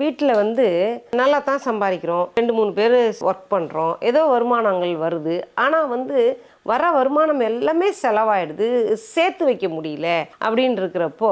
வீட்டில் வந்து நல்லா தான் சம்பாதிக்கிறோம். ரெண்டு மூணு பேர் ஒர்க் பண்ணுறோம் ஏதோ வருமானங்கள் வருது. ஆனால் வந்து வர வருமானம் எல்லாமே செலவாயிடுது. சேர்த்து வைக்க முடியல அப்படின்னு இருக்கிறப்போ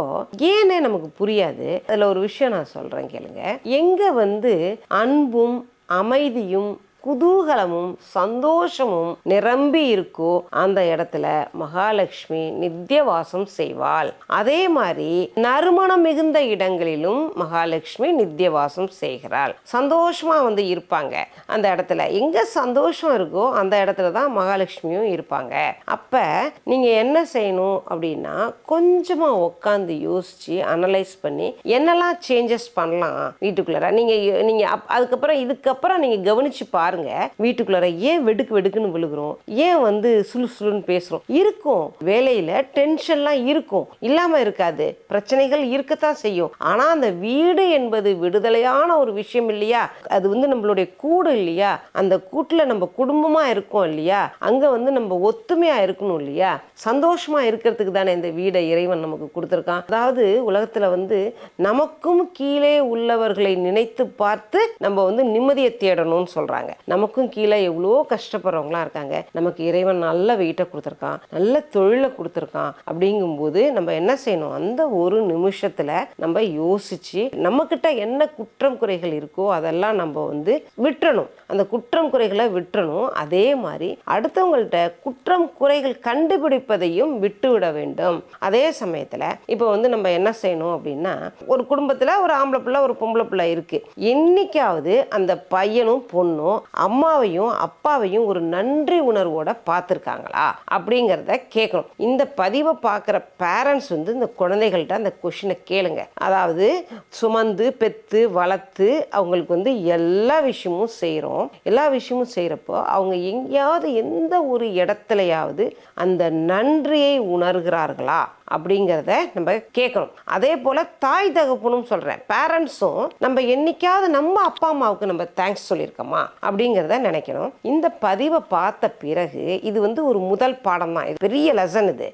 ஏனே நமக்கு புரியாது. அதில் ஒரு விஷயம் நான் சொல்கிறேன் கேளுங்க. எங்கே வந்து அன்பும் அமைதியும் குதூகலமும் சந்தோஷமும் நிரம்பி இருக்கோ அந்த இடத்துல மகாலட்சுமி நித்திய வாசம் செய்வாள். அதே மாதிரி நறுமணம் மிகுந்த இடங்களிலும் மகாலட்சுமி நித்திய வாசம் செய்கிறாள். சந்தோஷமா வந்து இருப்பாங்க. அந்த இடத்துல எங்க சந்தோஷம் இருக்கோ அந்த இடத்துல தான் மகாலட்சுமியும் இருப்பாங்க. அப்ப நீங்க என்ன செய்யணும் அப்படின்னா கொஞ்சமா உட்காந்து யோசிச்சு அனலைஸ் பண்ணி என்னெல்லாம் சேஞ்சஸ் பண்ணலாம் வீட்டுக்குள்ளார? நீங்க நீங்க அப்- அதுக்கப்புறம் இதுக்கப்புறம் நீங்க கவனிச்சு பாருங்க. வீட்டுக்குள்ளார ஏன் வெடுக்கு வெடுக்குன்னு விழுகிறோம்? ஏன் வந்து சுழு சுழுன்னு பேசுறோம்? இருக்கும். வேலையில டென்ஷன்லாம் இருக்கும். இல்லாம இருக்காது. பிரச்சனைகள் இருக்கத்தான் செய்யும். ஆனா அந்த வீடு என்பது விடுதலையான ஒரு விஷயம் இல்லையா? அது வந்து நம்மளுடைய கூடு இல்லையா? அந்த கூட்டுல நம்ம குடும்பமா இருக்கோம் இல்லையா? அங்க வந்து நம்ம ஒத்துமையா இருக்கணும் இல்லையா? சந்தோஷமா இருக்கிறதுக்கு தானே இந்த வீடை இறைவன் நமக்கு கொடுத்துருக்கான். அதாவது உலகத்துல வந்து நமக்கும் கீழே உள்ளவர்களை நினைத்து பார்த்து நம்ம வந்து நிம்மதியை தேடணும்னு சொல்றாங்க. நமக்கும் கீழே எவ்வளோ கஷ்டப்படுறவங்களாம் இருக்காங்க. நமக்கு இறைவன் நல்ல வீட்டை கொடுத்துருக்கான். நல்ல தொழிலை கொடுத்துருக்கான். அப்படிங்கும்போது நம்ம என்ன செய்யணும்? அந்த ஒரு நிமிஷத்தில் நம்ம யோசிச்சு நம்மக்கிட்ட என்ன குற்றம் குறைகள் இருக்கோ அதெல்லாம் நம்ம வந்து விட்டுறணும். அந்த குற்றம் குறைகளை விட்டுறணும். அதே மாதிரி அடுத்தவங்கள்ட்ட குற்றம் குறைகள் கண்டுபிடிப்பதையும் விட்டுவிட வேண்டும். அதே சமயத்தில் இப்போ வந்து நம்ம என்ன செய்யணும் அப்படின்னா ஒரு குடும்பத்தில் ஒரு ஆம்பளை பிள்ளை ஒரு பொம்பளை பிள்ளை இருக்குது என்னைக்காவது அந்த பையனும் பொண்ணும் அம்மாவையும் அப்பாவையும் ஒரு நன்றி உணர்வோட பார்த்துருக்காங்களா? அப்படிங்கிறத கேட்கணும். இந்த பதிவை பார்க்குற பேரண்ட்ஸ் வந்து இந்த குழந்தைகள்கிட்ட அந்த கொஷினை கேளுங்க. அதாவது சுமந்து பெத்து வளர்த்து அவங்களுக்கு வந்து எல்லா விஷயமும் செய்கிறோம் எல்லா விஷயமும் செய்கிறப்போ அவங்க எங்கேயாவது எந்த ஒரு இடத்துலையாவது அந்த நன்றியை உணர்கிறார்களா? அப்படிங்கிறத நம்ம கேட்கணும். அதே போல் தாய் தகப்பனும் சொல்கிறேன் பேரண்ட்ஸும் நம்ம என்னைக்காவது நம்ம அப்பா அம்மாவுக்கு நம்ம தேங்க்ஸ் சொல்லியிருக்கோமா? அப்படிங்கிறத நினைக்கணும். இந்த பதிவை பார்த்த பிறகு இது வந்து ஒரு முதல் பாடம் தான் இது பெரிய லெசன் இது.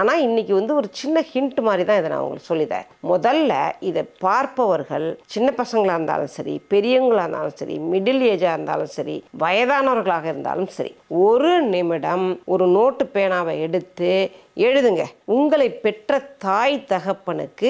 ஆனால் இன்னைக்கு வந்து ஒரு சின்ன ஹிண்ட் மாதிரி தான் இதை நான் உங்களுக்கு சொல்லித்தரேன் முதல்ல இதை பார்ப்பவர்கள் சின்ன பசங்களாக இருந்தாலும் சரி பெரியவங்களாக இருந்தாலும் சரி மிடில் ஏஜாக இருந்தாலும் சரி வயதானவர்களாக இருந்தாலும் சரி ஒரு நிமிடம் ஒரு நோட்டு பேனாவை எடுத்து எழுதுங்க. உங்களை பெற்ற தாய் தகப்பனுக்கு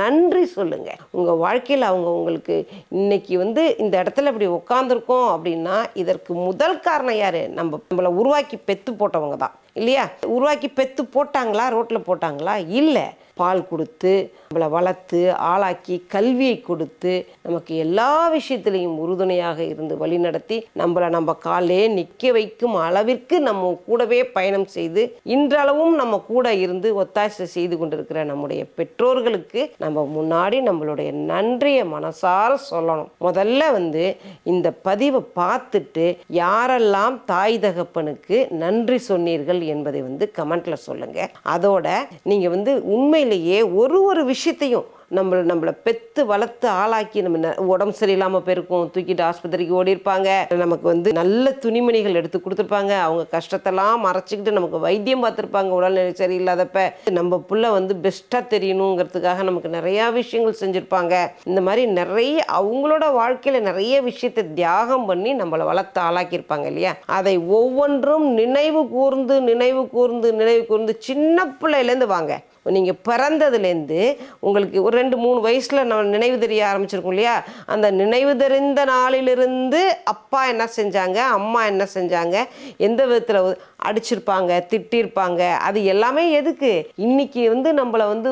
நன்றி சொல்லுங்க. உங்க வாழ்க்கையில் அவங்க உங்களுக்கு இன்னைக்கு வந்து இந்த இடத்துல இப்படி உட்காந்துருக்கோம் அப்படின்னா இதற்கு முதல் காரணம் யாரு? நம்ம நம்மளை உருவாக்கி பெத்து போட்டவங்க தான் இல்லையா? உருவாக்கி பெத்து போட்டாங்களா? ரோட்டில் போட்டாங்களா? இல்லை. பால் கொடுத்து நம்மளை வளர்த்து ஆளாக்கி கல்வியை கொடுத்து நமக்கு எல்லா விஷயத்துலேயும் உறுதுணையாக இருந்து வழிநடத்தி நம்மளை நம்ம காலே நிற்க வைக்கும் அளவிற்கு நம்ம கூடவே பயணம் செய்து இன்றளவும் நம்ம கூட இருந்து ஒத்தாசை செய்து கொண்டிருக்கிற நம்முடைய பெற்றோர்களுக்கு நம்ம முன்னாடி நம்மளுடைய நன்றியை மனசார சொல்லணும். முதல்ல வந்து இந்த பதிவை பார்த்துட்டு யாரெல்லாம் தாய் தகப்பனுக்கு நன்றி சொன்னீர்கள் என்பதை வந்து கமெண்ட்ல சொல்லுங்க. அதோட நீங்க வந்து உண்மையிலேயே ஒரு ஒரு விஷயத்தையும் நம்மளை நம்மளை பெத்து வளர்த்து ஆளாக்கி நம்ம ந- உடம்பு சரியில்லாமல் போயிருக்கும். தூக்கிட்டு ஆஸ்பத்திரிக்கு ஓடி இருப்பாங்க நமக்கு வந்து நல்ல துணிமணிகள் எடுத்து கொடுத்துருப்பாங்க. அவங்க கஷ்டத்தெல்லாம் மறைச்சிக்கிட்டு நமக்கு வைத்தியம் பார்த்துருப்பாங்க. உடல்நிலை சரியில்லாதப்ப. நம்ம புள்ள வந்து பெஸ்ட்டாக தெரியணுங்கிறதுக்காக நமக்கு நிறையா விஷயங்கள் செஞ்சுருப்பாங்க. இந்த மாதிரி நிறைய அவங்களோட வாழ்க்கையில் நிறைய விஷயத்தை தியாகம் பண்ணி நம்மளை வளர்த்து ஆளாக்கியிருப்பாங்க இல்லையா? அதை ஒவ்வொன்றும் நினைவு கூர்ந்து நினைவு கூர்ந்து நினைவு கூர்ந்து சின்ன பிள்ளையிலேருந்து வாங்க. நீங்கள் பிறந்ததுலேருந்து உங்களுக்கு ஒரு ரெண்டு மூணு வயசில் நம்ம நினைவு தெரிய ஆரம்பிச்சிருக்கோம் இல்லையா? அந்த நினைவு தெரிந்த நாளிலிருந்து அப்பா என்ன செஞ்சாங்க? அம்மா என்ன செஞ்சாங்க? எந்த விதத்தில் அடிச்சிருப்பாங்க திட்டிருப்பாங்க. அது எல்லாமே எதுக்கு? இன்னைக்கு வந்து நம்மளை வந்து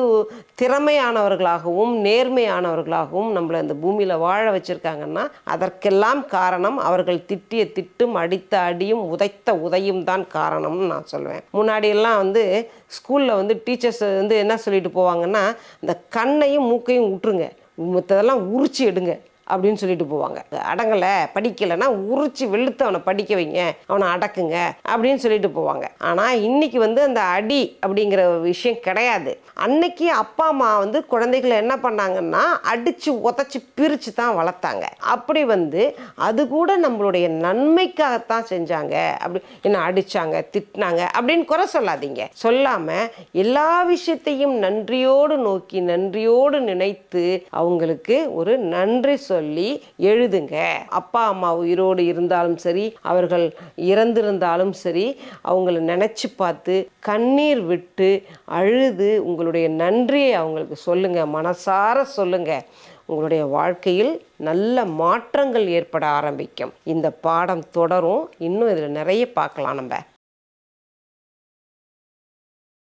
திறமையானவர்களாகவும் நேர்மையானவர்களாகவும் நம்மளை இந்த பூமியில் வாழ வச்சுருக்காங்கன்னா அதற்கெல்லாம் காரணம் அவர்கள் திட்டிய திட்டும் அடித்த அடியும் உதைத்த உதையும் தான் காரணம்னு நான் சொல்லுவேன் முன்னாடியெல்லாம் வந்து ஸ்கூலில் வந்து டீச்சர்ஸ் வந்து என்ன சொல்லிட்டு போவாங்கன்னா இந்த கண்ணையும் மூக்கையும் விட்டுருங்க மற்றதெல்லாம் உரிச்சு எடுங்க. அப்படின்னு சொல்லிட்டு போவாங்க. அடங்கலை படிக்கலைன்னா உரிச்சு வெளுத்து அவனை படிக்க வைங்க அவனை அடக்குங்க அப்படின்னு சொல்லிட்டு போவாங்க. ஆனால் இன்னைக்கு வந்து அந்த அடி அப்படிங்கிற விஷயம் கிடையாது. அன்னைக்கு அப்பா அம்மா வந்து குழந்தைகளை என்ன பண்ணாங்கன்னா அடித்து உதச்சி பிரித்து தான் வளர்த்தாங்க. அப்படி வந்து அது கூட நம்மளுடைய நன்மைக்காகத்தான் செஞ்சாங்க. அப்படி என்ன அடித்தாங்க திட்டினாங்க அப்படின்னு குறை சொல்லாதீங்க. சொல்லாமல் எல்லா விஷயத்தையும் நன்றியோடு நோக்கி நன்றியோடு நினைத்து அவங்களுக்கு ஒரு நன்றி சொல்லி எழுதுங்க. அப்பா அம்மா உயிரோடு இருந்தாலும் சரி அவர்கள் இறந்திருந்தாலும் சரி அவங்கள நினச்சி பார்த்து கண்ணீர் விட்டு அழுது உங்களுடைய நன்றியை அவங்களுக்கு சொல்லுங்கள் மனசார சொல்லுங்கள் உங்களுடைய வாழ்க்கையில் நல்ல மாற்றங்கள் ஏற்பட ஆரம்பிக்கும். இந்த பாடம் தொடரும். இன்னும் இதில் நிறைய பார்க்கலாம் நம்ம.